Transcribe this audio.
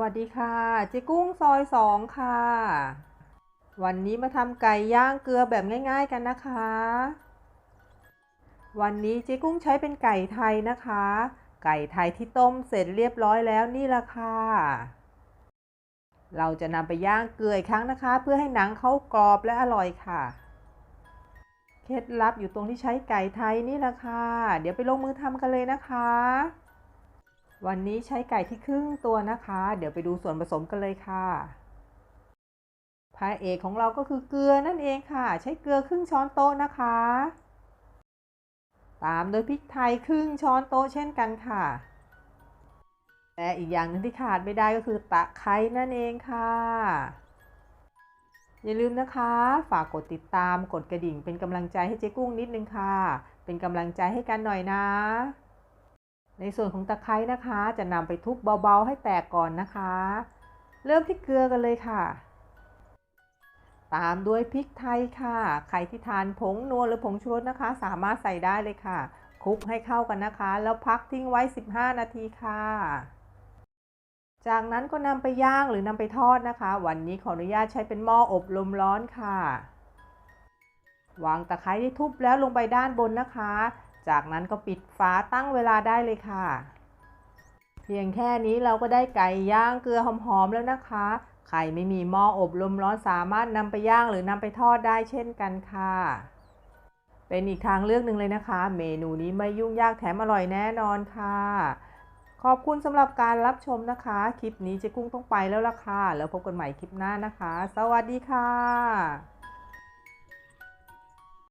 วัสดีค่ะเจ๊กุ้งซอยสองค่ะ วันนี้มาทำไก่ย่างเกลือแบบง่าย ๆกันนะคะ วันนี้เจ๊กุ้งใช้เป็นไก่ไทยนะคะ ไก่ไทยที่ต้มเสร็จเรียบร้อยแล้วนี่ละค่ะ เราจะนำไปย่างเกลืออีกครั้งนะคะ เพื่อให้หนังเขากรอบและอร่อยค่ะ เคล็ดลับอยู่ตรงที่ใช้ไก่ไทยนี่ละค่ะ เดี๋ยวไปลงมือทำกันเลยนะคะ วันนี้ใช้ไก่ที่ครึ่งตัวนะคะ เดี๋ยวไปดูส่วนผสมกันเลยค่ะพระเอกของเราก็คือเกลือนั่นเองค่ะ ใช้เกลือครึ่งช้อนโต๊ะนะคะ ตามด้วยพริกไทยครึ่งช้อนโต๊ะเช่นกันค่ะและอีกอย่างหนึ่งที่ขาดไม่ได้ก็คือตะไคร้นั่นเองค่ะ อย่าลืมนะคะ ฝากกดติดตามกดกระดิ่งเป็นกำลังใจให้เจ๊กุ้งนิดนึงค่ะ เป็นกำลังใจให้กันหน่อยนะ ในส่วนของตะไคร้นะคะ จะนำไปทุบเบาๆให้แตกก่อนนะคะ เริ่มที่เกลือกันเลยค่ะ ตามด้วยพริกไทยค่ะ ใครที่ทานผงนัวหรือผงชูรสนะคะ สามารถใส่ได้เลยค่ะคลุกให้เข้ากันนะคะ แล้วพักทิ้งไว้ 15 นาทีค่ะ จากนั้นก็นำไปย่างหรือนำไปทอดนะคะ วันนี้ขออนุญาตใช้เป็นหม้ออบลมร้อนค่ะ วางตะไคร้ที่ทุบแล้วลงไปด้านบนนะคะ จากนั้นก็ปิดฝาตั้งเวลาได้เลยค่ะ เพียงแค่นี้เราก็ได้ไก่ย่างเกลือหอมๆแล้วนะคะใครไม่มีหม้ออบลมร้อนสามารถนำไปย่างหรือนำไปทอดได้เช่นกันค่ะ เป็นอีกทางเลือกหนึ่งเลยนะคะ เมนูนี้ไม่ยุ่งยากแถมอร่อยแน่นอนค่ะ ขอบคุณสำหรับการรับชมนะคะ คลิปนี้เจ๊กุ้งต้องไปแล้วล่ะค่ะ แล้วพบกันใหม่คลิปหน้านะคะ สวัสดีค่ะ